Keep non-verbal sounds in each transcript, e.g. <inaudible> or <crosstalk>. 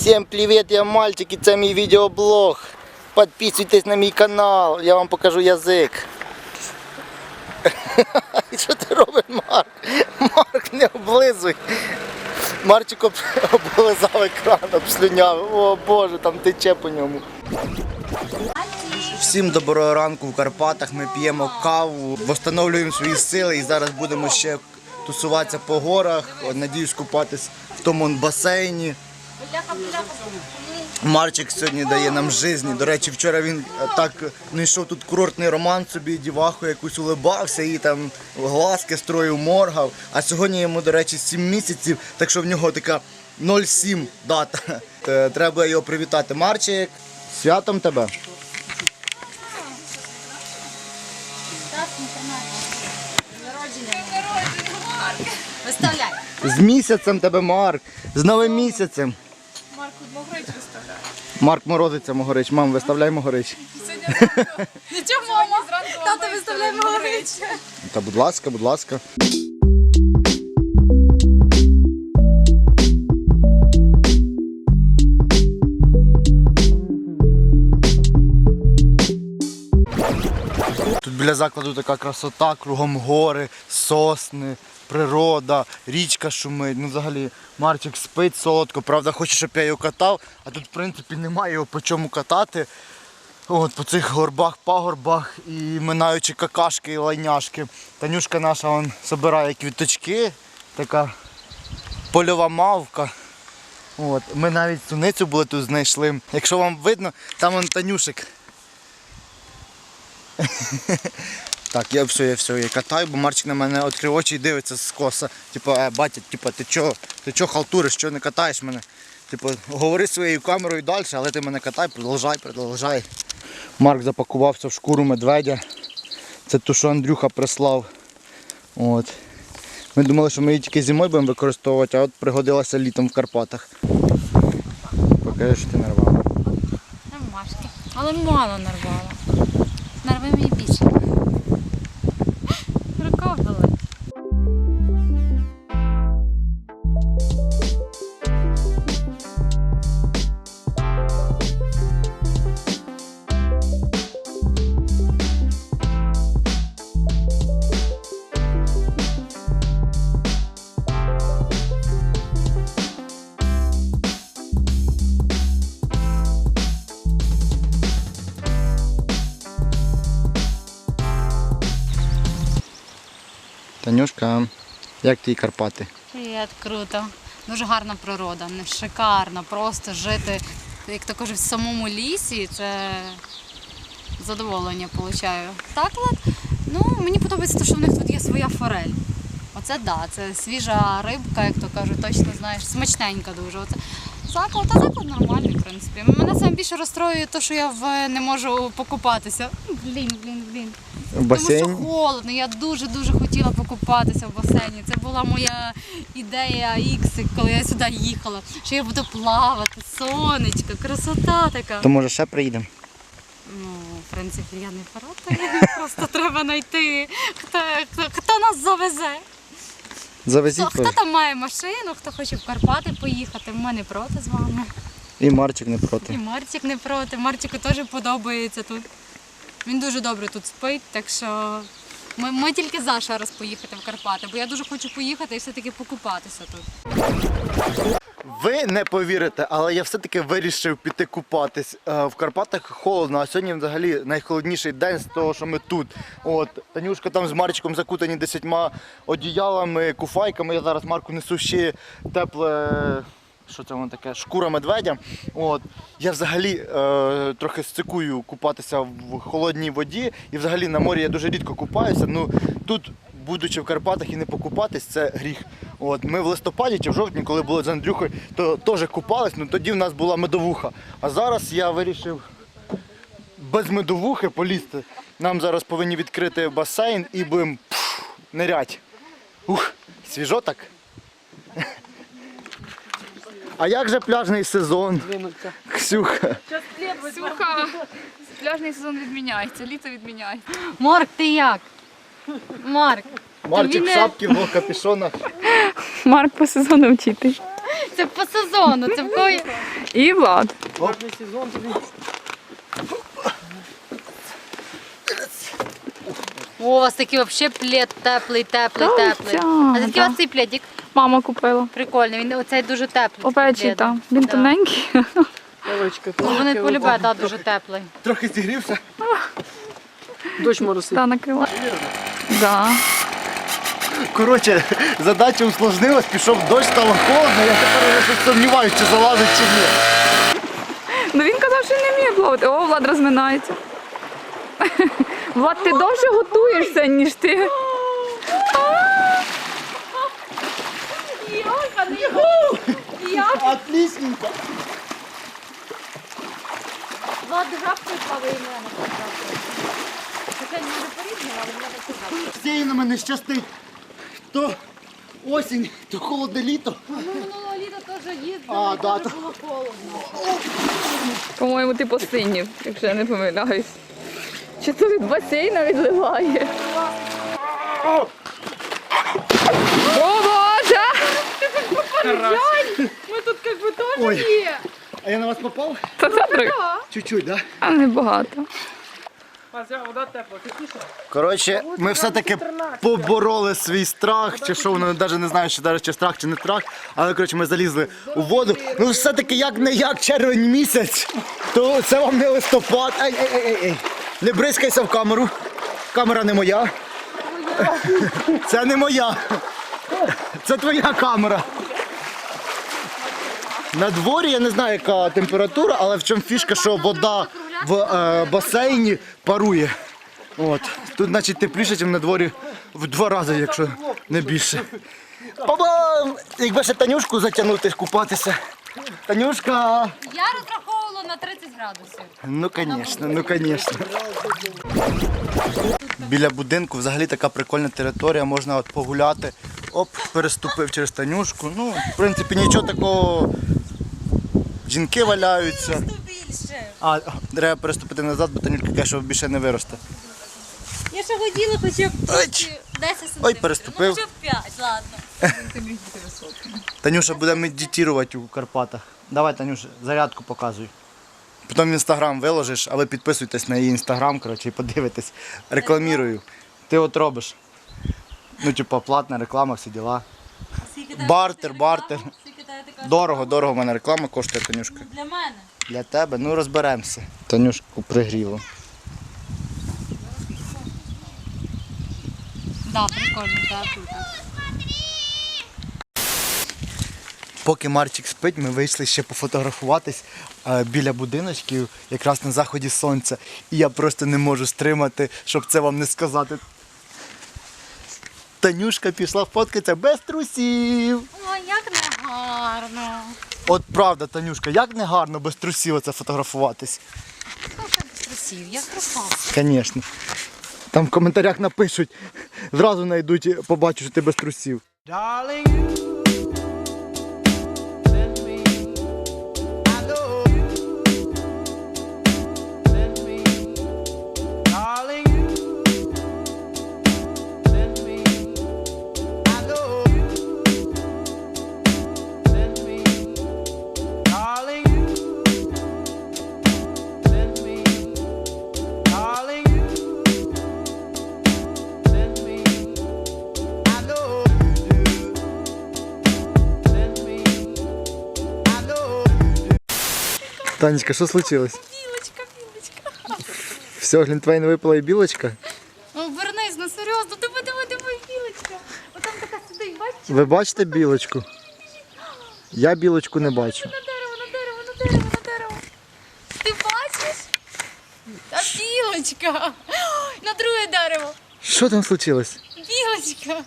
Всем привет, я мальчик і це мій відеоблог. Підписуйтесь на мій канал, я вам покажу язик. І <laughs> Що ти робиш, Марк? Марк, не облизуй. Марчик об- облизав екран, обслюняв. О Боже, там тече по ньому. Всім доброго ранку в Карпатах. Ми п'ємо каву, встановлюємо свої сили і зараз будемо ще тусуватися по горах. Надіюсь, купатись в тому басейні. Марчик сьогодні дає нам житті. До речі, вчора він е, так знайшов тут курортний роман собі, діваху якусь улибався і там глазки строїв, моргав. А сьогодні йому, до речі, 7 місяців, так що в нього така 0,7 дата. <laughs> Е, Треба його привітати. Марчик, святом тебе. Виставляй. З місяцем тебе, Марк. З новим місяцем. Марку Могрич виставляй. Марк морозиться Могорич. Мам, виставляй Могорич. Нічого, мама. Тато виставляй Могрич. Та будь ласка, будь ласка. Тут біля закладу така красота, кругом гори, сосни, природа, річка шумить. Ну взагалі Марчик спить солодко, правда, хоче, щоб я його катав, а тут в принципі немає його по чому катати. От по цих горбах, пагорбах і минаючи какашки і лайняшки. Танюшка наша вон, собирає квіточки, така польова мавка. От. Ми навіть суницю були тут знайшли. Якщо вам видно, там вон Танюшик. <laughs> Так, я все, я все, я катаю, бо Марчик на мене відкрив очі і дивиться з коса. Типу, е, батя, типу, ти чого, ти чого халтуриш, що не катаєш мене? Типу, говори своєю камерою далі, але ти мене катай, продовжай, продовжай. Марк запакувався в шкуру медведя. Це ту, що Андрюха прислав. От. Ми думали, що ми її тільки зимою будемо використовувати, а от пригодилася літом в Карпатах. Покажи, що ти нарвав. Нормашки. Але мало нарвала. Нарви мені більше. Танюшка, як ті Карпати? Привіт, круто. Дуже гарна природа, не шикарно. Просто жити, як то кажуть, в самому лісі це задоволення получаю. Так? Ну, мені подобається те, що в них тут є своя форель. Оце да, це свіжа рибка, як то кажуть, точно знаєш, смачненька дуже. Оце. Заклад, а заклад нормальний, в принципі. Мене саме більше розстроює те, що я в не можу покупатися. Блін, блін, блін. В Тому що холодно. Я дуже-дуже хотіла покупатися в басейні. Це була моя ідея ікси, коли я сюди їхала. Що я буду плавати, сонечко, красота така. То може ще приїдемо? Ну, в принципі, я не проти. <laughs> Просто треба знайти, хто, хто, хто нас завезе. Завезіть Хто, хто там має машину, хто хоче в Карпати поїхати, ми не проти з вами. і Марчик не проти. І. Марчик не проти. Марчику теж подобається тут. Він дуже добре тут спить, так що ми, ми тільки за ще раз поїхати в Карпати, бо я дуже хочу поїхати і все-таки покупатися тут. Ви не повірите, але я все-таки вирішив піти купатись. Е, В Карпатах холодно, а сьогодні взагалі найхолодніший день з того, що ми тут. От Танюшка там з Марчиком закутані десятьма одіялами, куфайками. Я зараз Марку несу ще тепле. Що це воно таке? Шкура медведя. От. Я взагалі е, трохи сцикую купатися в холодній воді. І взагалі на морі я дуже рідко купаюся. Ну тут, будучи в Карпатах і не покупатись, це гріх. От. Ми в листопаді чи в жовтні, коли були з Андрюхою, то теж купались, ну тоді в нас була медовуха. А зараз я вирішив без медовухи полізти. Нам зараз повинні відкрити басейн і будемо нирять. Ух, свіжо так. А як же пляжний сезон? Ксюха. Слуха, пляжний сезон відміняється, літо відміняється. Марк, ти як? Марк, Марчик Тобі в шапці, в капюшонах. Марк по сезону вчити. Це по сезону, це в кої. І Влад. О, у вас такий взагалі плед теплий, теплий, теплий. А звідки у вас цей пледик? Мама купила. Прикольний, він оцей дуже теплий. Овечий там. Він Да. тоненький. Ну, вони полюбе, да, дуже теплий. Трохи зігрівся. Дощ моросить. Та накрила. Да. Коротше, задача усложнилась, пішов дощ, стало холодно, я тепер вже щось сумніваюся, чи залазить, чи ні. Ну він казав, що не вміє плавати. О, Влад розминається. <laughs> Влад, ти довше готуєшся, ніж ти. Отлісненько. Влад грабкою плаває і мене Хоча не але мене так мене щастить. То осінь, то холодне літо. Ну, минулого літа теж їздили, А, да, теж то- було холодно. По-моєму, ти посинів, якщо я не помиляюсь. Чи то від басейна відливає? О, Боже! Ми тут теж Ой. є. А я на вас попав? Та це. Чуть-чуть, да? А небагато. Коротше, ми все-таки побороли свій страх, чи що воно навіть не знаю, чи навіть чи страх, чи не страх. Але коротше, ми залізли у воду. Ну все-таки як не як червень місяць, то це вам не листопад. Ей, ей, ей, ей, ей. Не бризкайся в камеру. Камера не моя. Це не моя. Це твоя камера. На дворі я не знаю, яка температура, але в чому фішка, що вода в е, басейні парує. От. Тут, значить, тепліше, ніж на дворі в два рази, якщо не більше. Па-бам! Якби ще Танюшку затягнути купатися. Танюшка! Я розраховувала на 30 градусів. Ну, звісно, ну, звісно. Біля будинку взагалі така прикольна територія, можна от погуляти. Оп, переступив через Танюшку. Ну, в принципі, нічого такого. Жінки валяються. А, треба переступити назад, бо Танюшка каже, що більше не виросте. Я ще хотіла хоча б Ой, 10 сантиметрів. Ой, переступив. Ну, хоча б 5, ладно. Танюша буде медитувати у Карпатах. Давай, Танюша, зарядку показуй. Потім в інстаграм виложиш, а ви підписуйтесь на її інстаграм, коротше, і подивитесь. Рекламірую. Ти от робиш. Ну, типу, платна реклама, всі діла. Скільки Бартер, бартер. реклама? Дорого, дорого в мене реклама коштує, Танюшка. Для мене. Для тебе, ну розберемося. Танюшку пригріло. Да, прикольно, так. Поки Марчик спить, ми вийшли ще пофотографуватись е, біля будиночків, якраз на заході сонця. І я просто не можу стримати, щоб це вам не сказати. Танюшка пішла фоткатися без трусів. Гарно. От правда, Танюшка, як не гарно без трусів оце фотографуватись. Красив, я красава. Звісно. Там в коментарях напишуть, зразу знайдуть, побачу, що ти без трусів. Darling, you Танечка, що случилось? Білочка, білочка. Все, Глінтвейн випила і білочка. Ну, вернись, ну серйозно, диви, диви, диви, білочка. Отам така сидить, бачиш? Ви бачите білочку? Я білочку не бачу. На дерево, на дерево, на дерево, на дерево. Ти бачиш? Та білочка. На друге дерево. Що там случилось? Білочка.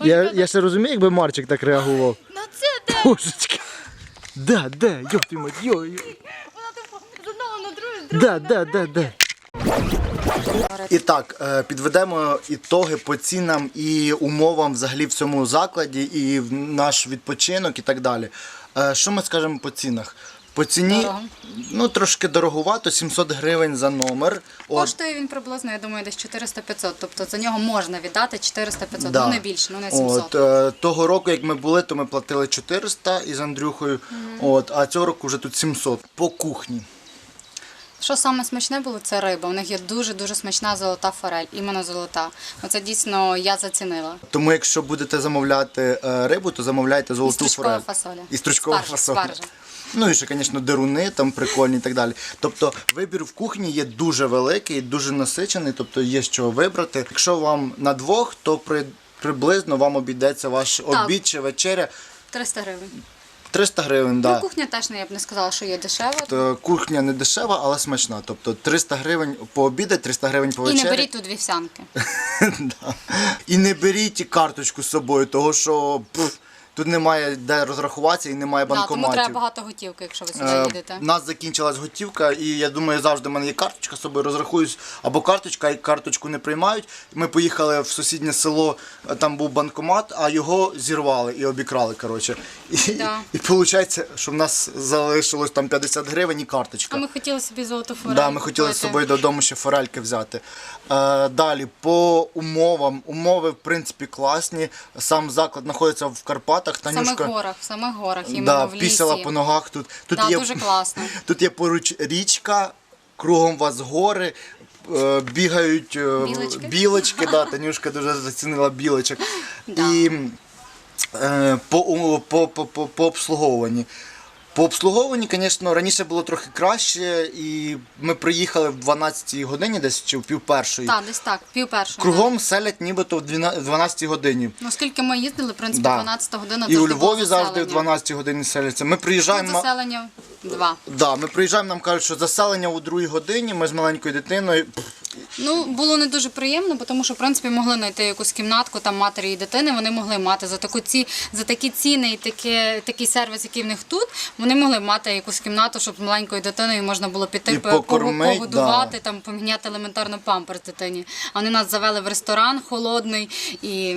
Я, я ще розумію, якби Марчик так реагував. На це дерево. Божечки. Да, да, ёб твою мать, йо, йо. Вона типу з одного на друге, з другого Да, да, да, да. І так, е, підведемо ітоги по цінам і умовам взагалі в цьому закладі, і в наш відпочинок і так далі. Е, Що ми скажемо по цінах? По ціні Дорого. ну трошки дороговато, 700 гривень за номер. От, Коштує він приблизно, я думаю, десь 400-500. Тобто за нього можна віддати 400-500, Да. ну не більше, ну не 700. От, е, того року, як ми були, то ми платили 400 із Андрюхою, от, а цього року вже тут 700. По кухні. Що саме смачне було, це риба. У них є дуже-дуже смачна золота форель, іменно золота. Оце дійсно я зацінила. Тому якщо будете замовляти е, рибу, то замовляйте І золоту стручкова форель. фасоля. І стручкова Спаржа, фасоля. спаржа. Ну і ще, звісно, деруни там прикольні і так далі. Тобто вибір в кухні є дуже великий, дуже насичений, тобто є з чого вибрати. Якщо вам на двох, то при, приблизно вам обійдеться ваш обід чи вечеря 300 гривень. 300 гривень. Ну, Да. кухня теж не я б не сказала, що є дешева. Тобто Кухня не дешева, але смачна. Тобто 300 гривень пообідати, 300 гривень по І не беріть тут вівсянки. <laughs> Да. І не беріть карточку з собою, того що пф, тут немає де розрахуватися і немає Да, тому треба багато готівки, якщо ви сюди Е, їдете. У нас закінчилась готівка, і я думаю, завжди в мене є карточка з собою, розрахуюсь або карточка, і карточку не приймають. Ми поїхали в сусіднє село, е, там був банкомат, а його зірвали і обікрали. Коротше. І, Да. і виходить, що в нас залишилось там 50 гривень і карточка. А ми хотіли собі золоту форель. Да, ми хотіли з купити. собою додому ще форельки взяти. Е, далі, по умовам. Умови, в принципі, класні. Сам заклад знаходиться в Карпатах. В самих горах, в самих горах, да, в лісі. по ногах. Тут, тут, Да, є, дуже класно. <laughs> тут є поруч річка, кругом вас гори. е, Бігають е, Білочки. білочки да, <laughs> Танюшка дуже зацінила білочок. Да. І е, по, по, по, по, по обслуговуванні. По обслуговуванні, звісно, раніше було трохи краще, і ми приїхали в 12 годині, десь чи в пів першої. Так, десь так, пів першого. Кругом селять нібито в 12 годині. Ну, оскільки ми їздили, в принципі, Да. 12 година І у завжди було Львові завжди в заселення. 12 годині селяться. Ми Тут приїжджаємо. заселення два. Да, ми приїжджаємо, нам кажуть, що заселення у другій годині, ми з маленькою дитиною. Пф, Ну, було не дуже приємно, тому що, в принципі, могли знайти якусь кімнатку там матері і дитини, вони могли мати за таку ці, за такі ціни і таке, такий сервіс, який в них тут, вони могли мати якусь кімнату, щоб маленькою дитиною можна було піти покормить, погодувати, да. там поміняти елементарно памперс дитині. А вони нас завели в ресторан холодний і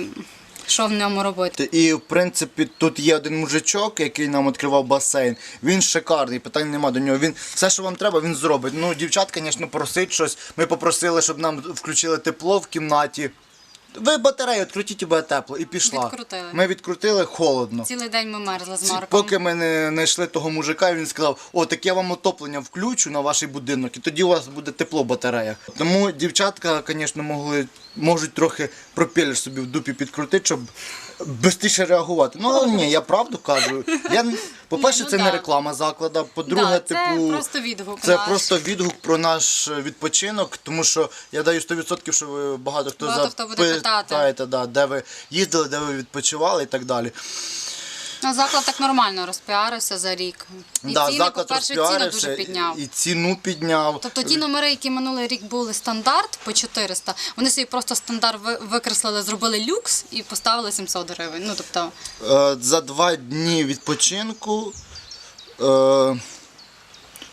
що в ньому робити? І в принципі тут є один мужичок, який нам відкривав басейн. Він шикарний, питань нема до нього. Він все, що вам треба, він зробить. Ну, дівчат, звісно, просить щось. Ми попросили, щоб нам включили тепло в кімнаті. Ви батарею відкрутіть і буде тепло. І пішла. Відкрутили. Ми відкрутили холодно. Цілий день ми мерзли з Марком. Поки ми не знайшли того мужика, він сказав: о, так я вам отоплення включу на ваш будинок, і тоді у вас буде тепло в батареях. Тому дівчатка, звісно, могли можуть трохи пропелер собі в дупі підкрутити, щоб безтіше реагувати. Ну але ні, я правду кажу. Я <laughs> по-перше, ну це не реклама закладу. По-друге, Да, це типу, просто відгук Це наш. просто відгук про наш е, відпочинок, тому що я даю 100%, що ви багато хто Багато хто буде питати. запитаєте, да, де ви їздили, де ви відпочивали і так далі. Ну, заклад так нормально розпіарився за рік. І да, ціни, заклад по-перше, ціни розпіарився дуже підняв. І, ціну підняв. Тобто ті номери, які минулий рік були стандарт по 400, вони собі просто стандарт ви- викреслили, зробили люкс і поставили 700 гривень. Ну, тобто, Е, за два дні відпочинку. Е,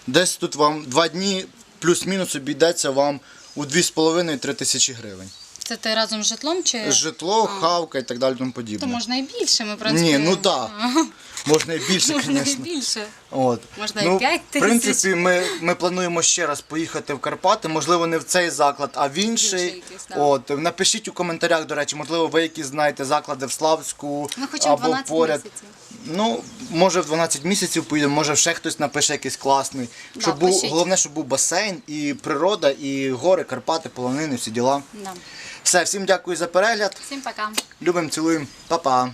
десь тут вам два дні плюс-мінус обійдеться вам у 2,5-3 тисячі гривень. Це ти разом з житлом чи Житло, хавка і так далі тому подібне. то можна і більше. Ми, в принципі, Ні, ну <laughs> так. Можна і більше, Можна і більше. От. Можна і ну, п'ять В тисяч. принципі, ми, ми плануємо ще раз поїхати в Карпати. Можливо, не в цей заклад, а в інший. да. От. Напишіть у коментарях, до речі, можливо, ви які знаєте заклади в Славську Ми хочемо або 12 поряд. місяців. Ну, може в 12 місяців поїдемо, може ще хтось напише якийсь класний. Да, щоб був, пишіть. головне, щоб був басейн, і природа, і гори, Карпати, полонини, всі діла. Да. Все, всім дякую за перегляд. Всім пока. Любимо, цілуємо, Па-па.